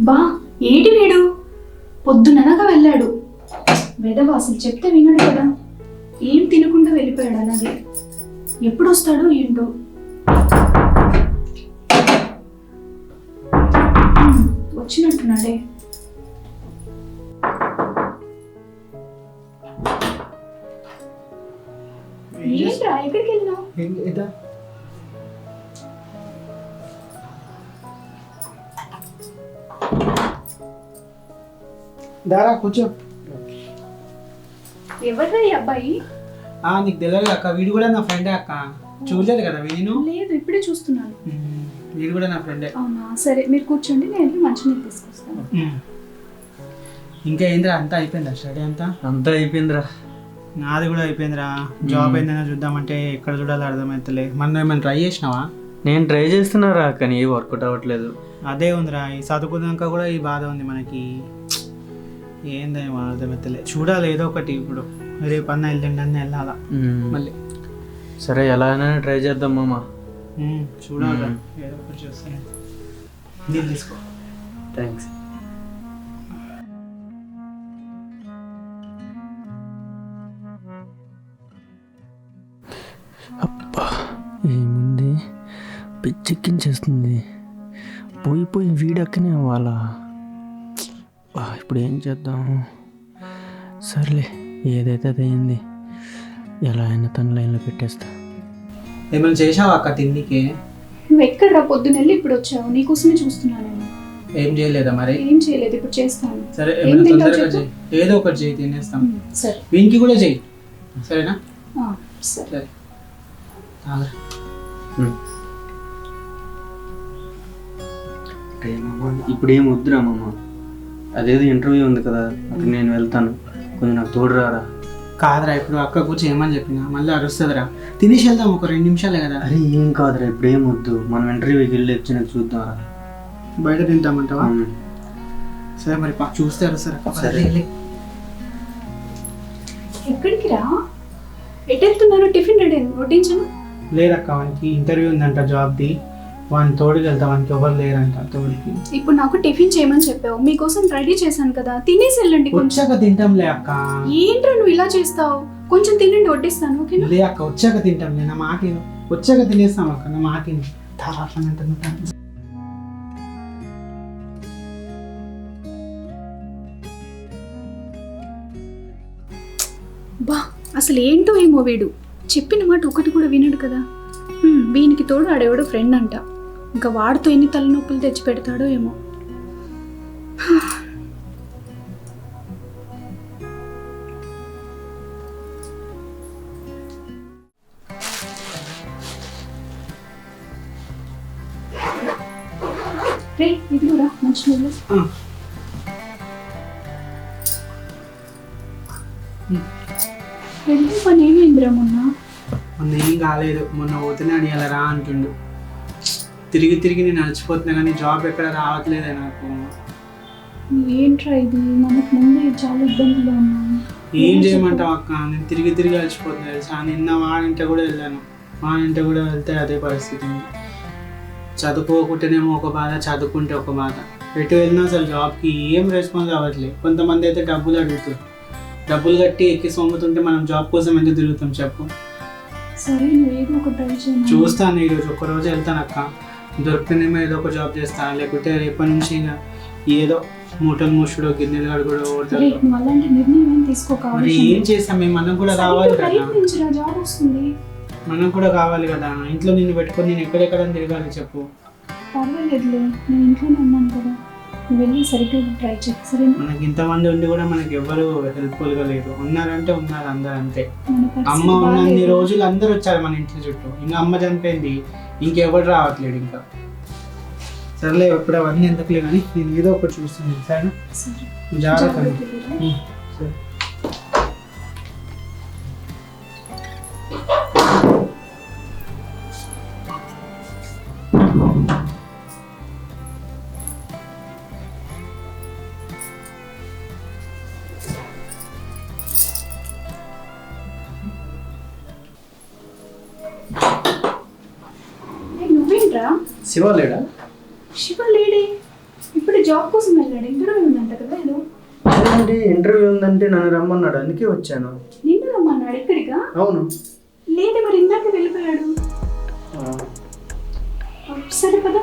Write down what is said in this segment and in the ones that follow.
బా ఏటి వీడు? పొద్దుననగా వెళ్ళాడు. వెదవ అసలు చెప్తే వినడు కదా. ఏం తినకుండా వెళ్ళిపోయాడు అలాగే. ఎప్పుడు వస్తాడో ఏంటో వచ్చినట్టున్నాడే. ఏంట్రా ఎక్కడికి వెళ్ళినావు దారా కూర్చో. ఎవరా అబ్బాయి? ఆ, నీకు తెలియదు అక్క వీడు కూడా నా ఫ్రెండే అక్క. చూడలేదు కదా వీడిను? లేదు ఇప్పుడే చూస్తున్నాను. వీడు కూడా నా ఫ్రెండే. అవునా? సరే మీరు కూర్చోండి నేను వెళ్ళి మంచినీళ్ళు తీసుకొస్తాను. ఇంకా ఏంద్రా అంతా అయిపోయిందా స్టడీ అంతా? అంతా అయిపోయిందిరా. నాది కూడా అయిపోయిందిరా. జాబ్ ఏందైనా చూద్దామంటే ఎక్కడ చూడాలో అర్థమవుతలే మనం ఏమైనా ట్రై చేసినావా? నేను ట్రై చేస్తున్నారా కానీ ఏ వర్కౌట్ అవ్వట్లేదు. అదే ఉందిరా ఈ చదువుకున్నాక కూడా ఈ బాధ ఉంది మనకి. ఏందేమో అర్థమవుతలే చూడాలి ఏదో ఒకటి ఇప్పుడు. రేపు అన్న ఎల్లుండి అన్న వెళ్ళాలా. మళ్ళీ. సరే ఎలా అయినా ట్రై చేద్దాం మామ. చూడాలి. ఏదో ఒకటి చూస్తాను. నీళ్ళు తీసుకో. థ్యాంక్స్ అబ్బా ఏముంది? పిచ్చెక్కించేస్తుంది పోయి పోయి వీడక్కనే అవ్వాలా? బా, ఇప్పుడు ఏం చేద్దాం? సర్లే ఏదైతే అయింది ఎలా అయినా తన లైన్లో పెట్టేస్తా. ఏమైనా చేసావా అక్క తిండికి? నువ్వు ఎక్కడ్రా పొద్దున వెళ్ళి ఇప్పుడు వచ్చావు? నీకోసమే చూస్తున్నాను నేను. ఏం చేయలేదా మరి? ఏం చేయలేదు ఇప్పుడు చేస్తాను. సరే ఏం ఏమైనా తింటావు తొందరగా చెప్పు? చేయి. ఏదో ఒకటి చేయి తినేస్తాం. ఉమ్, సరే. వీనికి కూడా చెయ్యి సరేనా? ఆ, సరే. సరే. తాగరా. ఇప్పుడు ఏం వద్దురా మామ. అదేదో ఇంటర్వ్యూ ఉంది కదా అక్కడ నేను వెళ్తాను. కొంచెం నాకు తోడు రారా? కాదురా ఇప్పుడు అక్క కూర్చో ఏమని చెప్పినా? మళ్ళీ అరుస్తుందిరా. తినేసి వెళ్దాం ఒక రెండు నిమిషాలే కదా. అరే ఏం కాదురా ఇప్పుడు ఏం వద్దు. మనం ఇంటర్వ్యూకి వెళ్ళి వచ్చినాక చూద్దాంరా. బయట తింటామంటావా. సరే మరి పా చూస్తే అరుస్తారు సరే. ఎక్కడికి రా? ఎటు వెళ్తున్నారు? టిఫిన్ రెడీ వడ్డించను. లేదక్క వానికి ఇంటర్వ్యూ ఉందంట జాబ్ది వాని తోడుకి వెళ్తా వానికి ఎవరు లేరంట తోడికి. ఇప్పుడు నాకు టిఫిన్ చేయమని చెప్పావు మీకోసం రెడీ చేశాను కదా తినేసి వెళ్ళండి కొంచెం. వచ్చాక తింటాంలే అక్క. ఏంట్రా నువ్వు ఇలా చేస్తావు? కొంచెం తినండి వడ్డిస్తాను ఓకేనా? లే అక్క వచ్చాక తింటాంలే నా మాట విను. వచ్చాక తినేస్తాం అక్క నా మాట విను. తారా అట్లా అంటున్నా. బా అసలు ఏంటో ఏమో వీడు. చెప్పిన మాట ఒకటి కూడా వినడు కదా. హ్మ్, వీనికి తోడు ఆడేవాడు ఫ్రెండ్ అంట. ఇంకా వాడితో ఎన్ని తలనొప్పులు తెచ్చి పెడతాడో ఏమో. రే ఇది కూడా మంచి నీళ్ళు. వెళ్తే పని ఏమైందిరా మొన్న? మొన్న ఏం కాలేదు మొన్న పోతేనే అడిగాల రా అంటుండు. తిరిగి తిరిగి నేను అలసిపోతున్నా కానీ జాబ్ ఎక్కడ రావట్లేదే నాకు. ఏంట్రా ఇది? మనకు ముందే చాలా ఇబ్బందులు ఉన్నాను ఏం చేయమంటావు అక్క? నేను తిరిగి తిరిగి అలసిపోతున్నా తెలుసా? నిన్న వాడింట కూడా వెళ్ళాను. వాడింట కూడా వెళ్తే అదే పరిస్థితి. చదువుకోకుంటేనేమో ఒక బాధ చదువుకుంటే ఒక బాధ. ఎటు వెళ్ళినా అసలు జాబ్కి ఏం రెస్పాన్స్ అవ్వట్లేదు కొంతమంది అయితే డబ్బులు అడుగుతారు. డబ్బులు కట్టి ఎక్కి సొమ్ముతుంటే మనం జాబ్ కోసం ఎందుకు తిరుగుతాం చెప్పు. సరే నువ్వు ఏదో ఒక ట్రై చేయను చూస్తాను ఈరోజు. ఒక రోజు వెళ్తాను అక్క. దొరికితేనేమో ఏదో ఒక జాబ్ చేస్తాను లేకుంటే రేపటి నుంచి ఏదో మూటలు ముషుడు గిన్నెలు కడుగుడు మరి ఏం చేస్తాం మేము మనం కూడా కావాలి కదా. మనం కూడా కావాలి కదా. ఇంట్లో నిన్ను పెట్టుకొని నేను ఎక్కడెక్కడ తిరగాలి చెప్పు. పర్వాలేదులే నేను ఇంట్లోనే ఉన్నాను కదా. నువ్వు వెళ్ళి సరిగ్గా ట్రై చేయి. సరే మనకి ఇంతమంది ఉండి కూడా మనకి ఎవ్వరు హెల్ప్ఫుల్గా లేరు ఉన్నారంటే ఉన్నారు అందరు అంతే. అమ్మ ఉన్నన్ని. రోజులు అందరూ వచ్చారు మన ఇంటి చుట్టూ. ఇంకా అమ్మ చనిపోయింది. ఇంకెవరు రావట్లేడు ఇంకా. సర్లే ఇప్పుడు అవన్నీ ఎందుకులే కానీ నేను ఏదో ఒకటి చూస్తాను సరేనా? సరే. జాగ్రత్త. శివ లేడా? శివ లేడే. ఇప్పుడు జాబ్ కోసం వెళ్ళాడు. ఇంటర్వ్యూ ఉందంట కదా ఏదో. ఏంటి ఇంటర్వ్యూ ఉందంటే నన్ను రమ్మన్నాడు. అందుకే వచ్చాను. నిన్ను రమ్మన్నాడు ఎక్కడికా అవును. లేదే మరి ఇందాక వెళ్ళిపోయాడు. సరే కదా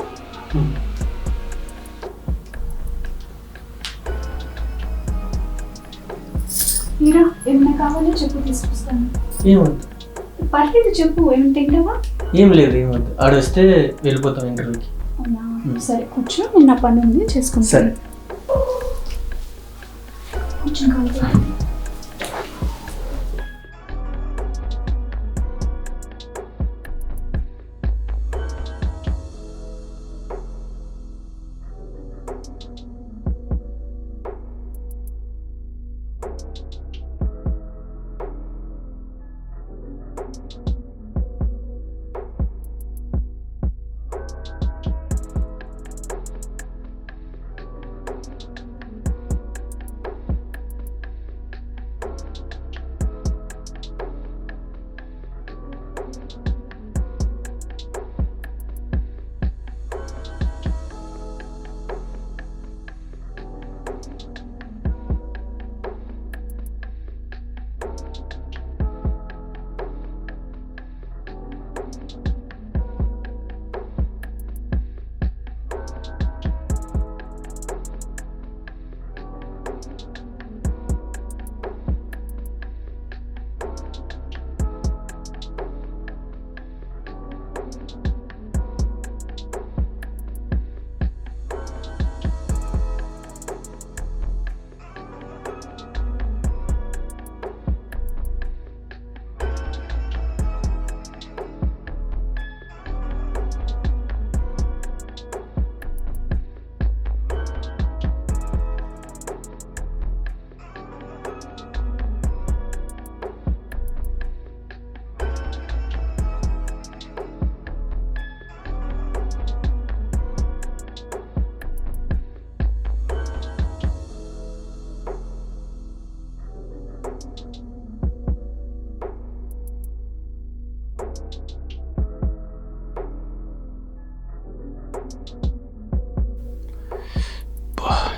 మీరా ఏమైనా కావాలో చెప్పు తీసుకొస్తాను. ఏమొద్దు పర్లేదు చెప్పు ఏమైనా తింటావా? ఏం లేదు ఏమొద్దు ఆడు వస్తే వెళ్ళిపోతాం ఇంటర్వ్యూకి. సరే కూర్చో. నేను నా పని ఉంది చేసుకుంటాను సరే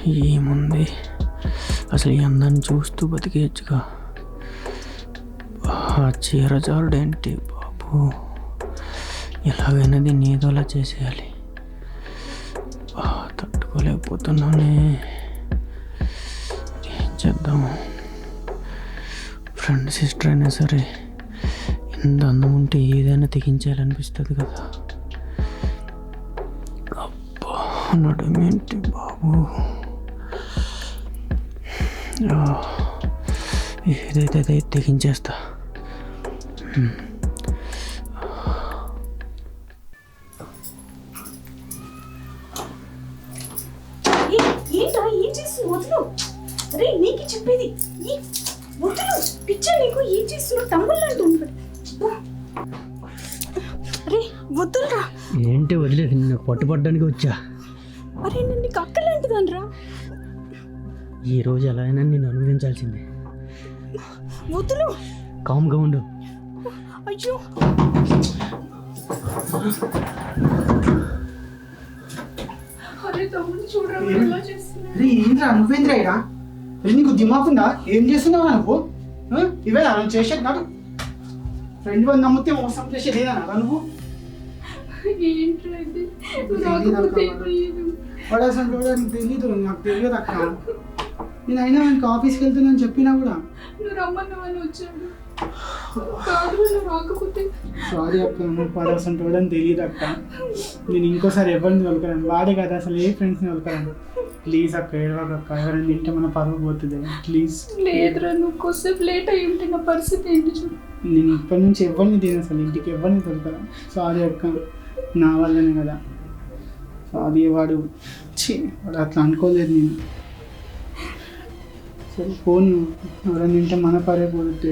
ఏముంది? అసలు ఈ అందాన్ని చూస్తూ బతికేయచ్చుగా. ఆ చీర జారుడేంటి బాబు? ఎలాగైనా దీన్ని ఏదోలా చేసేయాలి. తట్టుకోలేకపోతున్నానే. ఏం చేద్దాము ఫ్రెండ్ సిస్టర్ అయినా సరే ఎంత అందం ఉంటే ఏదైనా తెగించాలనిపిస్తుంది కదా. అబ్బా నడుమేంటి బాబు? అదే తెగించేస్తా. ఏంట్రా ఏం చేస్తున్నావు? వదులు. అరే నీకు చెప్పేది. ఈ వదులు. పిచ్చా నీకు? ఏం చేస్తున్నావు? తమ్ముళ్ళు అంటుంది అరే వద్దులరా ఏంటి వదిలేదు నిన్ను పట్టుపడడానికి వచ్చా. అరే నేను నీకు అక్కలాంటిదనరా ఈ రోజు ఎలా అయినా నేను అనుభవించాల్సిందే. వదులు. కామ్గా ఉండు. అయ్యో. ఏంద్రా నువ్వేంద్రా ఇడా? అరే నీకు దిమాకుందా ఏం చేస్తున్నావా నువ్వు? ఇవేనా? నువ్వు చేసేది నాకు ఫ్రెండ్ వాళ్ళు నమ్మితే మోసం చేసేది ఏదన్నా నువ్వు? వాడు అసలు నీకు తెలీదు నాకు తెలియదు అక్క. నేను అయినా ఆయనకి ఆఫీస్కి వెళ్తున్నాను చెప్పినా కూడా. నువ్వు రమ్మన్నావని వచ్చాడు. కాదు నువ్వు రాకపోతే. సారీ అక్క నువ్వు పర్సెంట్ కూడా తెలియదు అక్క. నేను ఇంకోసారి ఎవరిని దొరకరాను వాడే కదా అసలు ఏ ఫ్రెండ్స్ని దొరకరాను ప్లీజ్ అక్క ఏడవక అక్క. ఎవరైనా తింటే మన పరువు పోతుంది. ప్లీజ్ లేదురా నువ్వు కొద్దిసేపు లేట్ అయి ఉంటే నా పరిస్థితి ఏంటి చూడు నేను ఇప్పటి నుంచి ఎవరిని తిన అసలు. ఇంటికి ఎవరిని దొరకరా సారీ అక్క నా వల్లనే కదా. సారీ వాడు. వాడు అట్లా అనుకోలేదు నేను. సరే ఫోన్ ఎవరైనా తింటే మన పరే పోదు పోతే